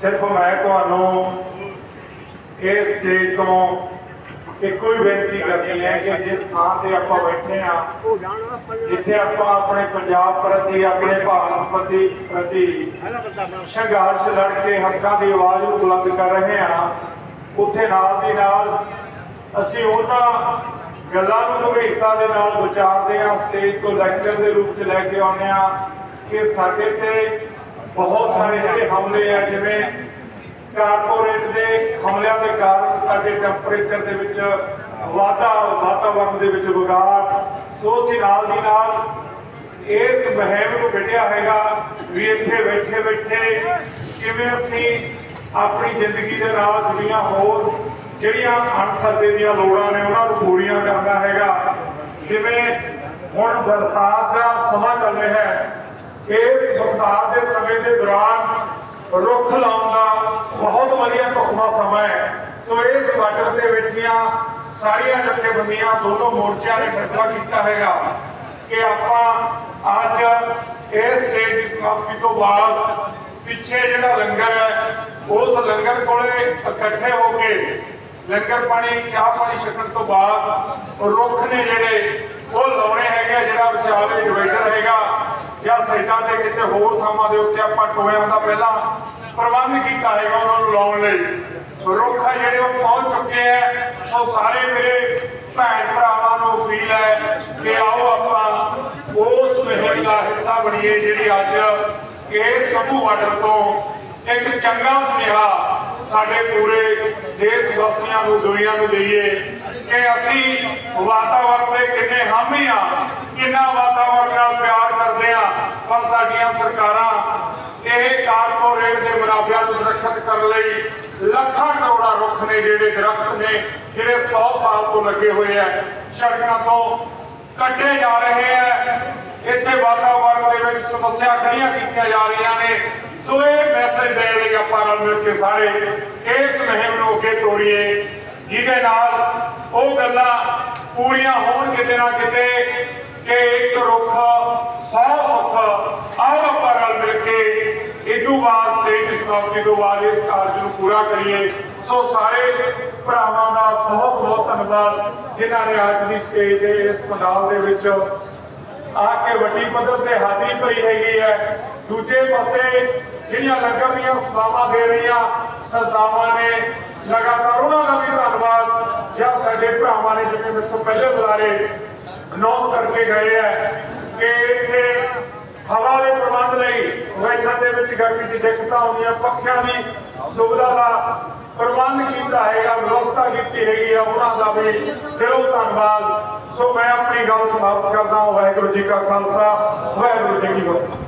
ਸਿਰਫ ਮੈਂ ਤੁਹਾਨੂੰ ਇਸ ਸਟੇਜ ਤੋਂ ਇੱਕੋ ਹੀ ਬੇਨਤੀ ਕਰਨੀ ਹੈ ਕਿ ਜਿਸ ਥਾਂ ਤੇ ਆਪਾਂ ਬੈਠੇ ਆ ਜਿੱਥੇ ਆਪਾਂ ਆਪਣੇ ਪੰਜਾਬ ਪ੍ਰਤੀ, ਆਪਣੇ ਭਾਰਤ ਪ੍ਰਤੀ ਪ੍ਰਤੀ ਸੰਘਰਸ਼ ਲੜ ਕੇ ਹੱਕਾਂ ਦੀ ਆਵਾਜ਼ ਨੂੰ ਬੁਲੰਦ ਕਰ ਰਹੇ ਆ ਉੱਥੇ ਨਾਲ ਦੀ ਨਾਲ ਅਸੀਂ ਉਹਨਾਂ ਗੱਲਾਂ ਨੂੰ ਗੰਭੀਰਤਾ ਦੇ ਨਾਲ ਵਿਚਾਰਦੇ ਆ ਸਟੇਜ ਤੋਂ ਲੈਕਚਰ ਦੇ ਰੂਪ ਚ ਲੈ ਕੇ ਆਉਂਦੇ ਆ ਕਿ ਸਾਡੇ ਤੇ ਬਹੁਤ ਸਾਰੇ ਜਿਹੜੇ ਹਮਲੇ ਆ, ਜਿਵੇਂ ਕਾਰਪੋਰੇਟ ਦੇ ਹਮਲਿਆਂ ਦੇ ਕਾਰਨ ਸਾਡੇ ਟੈਂਪਰੇਚਰ ਦੇ ਵਿੱਚ ਵਾਧਾ ਵਾਤਾਵਰਣ ਦੇ ਵਿੱਚ ਵਿਗਾੜ। ਸੋ ਅਸੀਂ ਨਾਲ ਦੀ ਨਾਲ ਇੱਕ ਮਹਿਮ ਨੂੰ ਵਿੱਢਿਆ ਹੈਗਾ ਵੀ ਇੱਥੇ ਬੈਠੇ ਬੈਠੇ ਕਿਵੇਂ ਅਸੀਂ ਆਪਣੀ ਜ਼ਿੰਦਗੀ ਦੇ ਨਾਲ ਜੁੜੀਆਂ ਹੋਰ ਜਿਹੜੀਆਂ ਅਣਸਰਦੇ ਦੀਆਂ ਲੋੜਾਂ ਨੇ ਉਹਨਾਂ ਨੂੰ ਪੂਰੀਆਂ ਕਰਨਾ ਹੈਗਾ। ਜਿਵੇਂ ਹੁਣ ਬਰਸਾਤ ਦਾ ਸਮਾਂ ਚੱਲ ਰਿਹਾ ਹੈ ਇਸ ਬਰਸਾਤ ਦੇ ਸਮੇਂ ਦੇ ਦੌਰਾਨ ਰੁੱਖ ਲਾਉਣ ਦਾ ਬਹੁਤ ਵਧੀਆ ਢੁਕਵਾਂ ਸਮਾਂ ਹੈ। ਸੋ ਇਸ ਬਾਰਡਰ ਦੇ ਵਿੱਚੀਆਂ ਸਾਰੀਆਂ ਜਥੇਬੰਦੀਆਂ ਦੋਨੋਂ ਮੋਰਚਿਆਂ ਨੇ ਫੈਸਲਾ ਕੀਤਾ ਹੈਗਾ ਕਿ ਆਪਾਂ ਅੱਜ ਇਸ ਸਟੇਜ ਦੀ ਸਮਾਪਤੀ ਤੋਂ ਬਾਅਦ ਪਿੱਛੇ ਜਿਹੜਾ ਲੰਗਰ ਹੈ ਉਸ ਲੰਗਰ ਕੋਲੇ ਇਕੱਠੇ ਹੋ ਕੇ ਲੰਗਰ ਪਾਣੀ ਚਾਹ ਪਾਣੀ ਛਕਣ ਤੋਂ ਬਾਅਦ ਰੁੱਖ ਨੇ ਜਿਹੜੇ ਉਹ ਲਾਉਣੇ ਹੈਗੇ ਆ, ਜਿਹੜਾ ਵਿਚਾਲੇ ਜਾਂ ਸਾਈਡਾਂ ਤੇ ਕਿਤੇ ਹੋਰ ਥਾਵਾਂ ਦੇ ਉੱਤੇ ਆਪਾਂ ਟੋਇਆਂ ਦਾ ਪਹਿਲਾਂ ਪ੍ਰਬੰਧ ਕੀਤਾ ਹੈਗਾ ਉਹਨਾਂ ਨੂੰ ਲਾਉਣ ਲਈ। ਰੁੱਖ ਆ ਜਿਹੜੇ ਉਹ ਪਹੁੰਚ ਚੁੱਕੇ ਆ। ਸੋ ਸਾਰੇ ਮੇਰੇ ਭੈਣ ਭਰਾਵਾਂ ਨੂੰ ਅਪੀਲ ਹੈ ਕਿ ਆਓ ਆਪਾਂ ਉਸ ਮੁਹਿੰਮ ਦਾ ਹਿੱਸਾ ਬਣੀਏ ਜਿਹੜੀ ਅੱਜ ਇਹ ਸਮੂਹ ਆਰਡਰ ਤੋਂ ਇੱਕ ਚੰਗਾ ਸੁਨੇਹਾ ਸਾਡੇ ਪੂਰੇ ਦੇਸ਼ ਵਾਸੀਆਂ ਨੂੰ, ਦੁਨੀਆ ਨੂੰ ਦਈਏ ਕਿ ਅਸੀਂ ਵਾਤਾਵਰਣ ਦੇ ਕਿੰਨੇ ਹਾਮੀ ਆ, ਕਿੰਨਾ ਵਾਤਾਵਰਣ ਨਾਲ ਪਿਆਰ ਕਰਦੇ ਆ ਪਰ ਸਾਡੀਆਂ ਸਰਕਾਰਾਂ ਇਹ ਕਾਰਪੋਰੇਟ ਦੇ ਮੁਨਾਫਿਆਂ ਨੂੰ ਸੁਰੱਖਿਅਤ ਕਰਨ ਲਈ ਲੱਖਾਂ ਕਰੋੜਾਂ ਰੁੱਖ ਨੇ ਜਿਹੜੇ ਦਰਖਤ ਨੇ, ਜਿਹੜੇ 100 ਸਾਲ ਤੋਂ ਲੱਗੇ ਹੋਏ ਆ, ਸੜਕਾਂ ਤੋਂ ਕੱਟੇ ਜਾ ਰਹੇ ਆ। ਇੱਥੇ ਵਾਤਾਵਰਣ ਦੇ ਵਿੱਚ ਸਮੱਸਿਆ ਖੜੀਆਂ ਕੀਤੀਆਂ ਜਾ ਰਹੀਆਂ ਨੇ। ਸੋ ਇਹ ਮੈਸੇਜ ਦੇਣ ਲਈ ਆਪਾਂ ਨਾਲ ਮਿਲ ਕੇ ਸਾਰੇ ਇਸ ਮੁਹਿੰਮ ਨੂੰ ਅੱਗੇ ਤੋਰੀਏ, ਜਿਹਦੇ ਨਾਲ ਉਹ ਗੱਲਾਂ ਪੂਰੀਆਂ ਹੋਣ ਕਿਤੇ ਨਾ ਕਿਤੇ ਕਿ ਇੱਕ ਰੁੱਖ, ਸੌ ਸੁੱਖ ਆਓ ਆਪਾਂ ਨਾਲ ਮਿਲ ਕੇ ਇਦੋਂ ਬਾਅਦ ਸਟੇਜ ਦੀ ਸਮਾਪਤੀ ਤੋਂ ਬਾਅਦ ਇਸ ਪੂਰਾ ਕਰੀਏ। ਸੋ ਸਾਰੇ ਭਰਾਵਾਂ ਦਾ ਬਹੁਤ ਬਹੁਤ ਧੰਨਵਾਦ, ਜਿਨ੍ਹਾਂ ਨੇ ਅੱਜ ਦੀ ਸਟੇਜ ਦੇ ਇਸ ਪੰਡਾਲ ਦੇ ਵਿੱਚ ਆ ਕੇ ਵੱਡੀ ਪੱਧਰ ਤੇ ਹਾਜ਼ਰੀ ਭਰੀ ਹੈਗੀ ਹੈ। ਦੂਜੇ ਪਾਸੇ ਜਿਹੜੀਆਂ ਲੰਗਰ ਦੀਆਂ ਸੇਵਾਵਾਂ ਦੇ ਰਹੀਆਂ ਸੰਸਥਾਵਾਂ ਨੇ, ਲਗਾਤਾਰ ਉਹਨਾਂ ਦਾ ਵੀ ਧੰਨਵਾਦ, ਜਾਂ ਸਾਡੇ ਭਰਾਵਾਂ ਨੇ ਜਿਵੇਂ ਮੇਰੇ ਤੋਂ ਪਹਿਲੇ ਬੁਲਾਰੇ ਨੋਟ ਕਰਕੇ ਗਏ ਹੈ ਕਿ ਇੱਥੇ ਹਵਾ ਦੇ ਪ੍ਰਬੰਧ ਲਈ ਬੈਠਣ ਦੇ ਵਿੱਚ ਗਰਮੀ ਦੀ ਦਿੱਕਤਾਂ ਆਉਂਦੀਆਂ, ਪੱਖਿਆਂ ਦੀ ਸੁਵਿਧਾ ਦਾ ਪ੍ਰਬੰਧ ਕੀਤਾ ਹੈਗਾ, ਵਿਵਸਥਾ ਕੀਤੀ ਹੈਗੀ ਆ, ਉਹਨਾਂ ਦਾ ਵੀ ਦਿਲੋਂ ਧੰਨਵਾਦ। ਸੋ ਮੈਂ ਆਪਣੀ ਗੱਲ ਸਮਾਪਤ ਕਰਦਾ ਹਾਂ। ਵਾਹਿਗੁਰੂ ਜੀ ਕਾ ਖਾਲਸਾ, ਵਾਹਿਗੁਰੂ ਜੀ ਕੀ ਫਤਿਹ।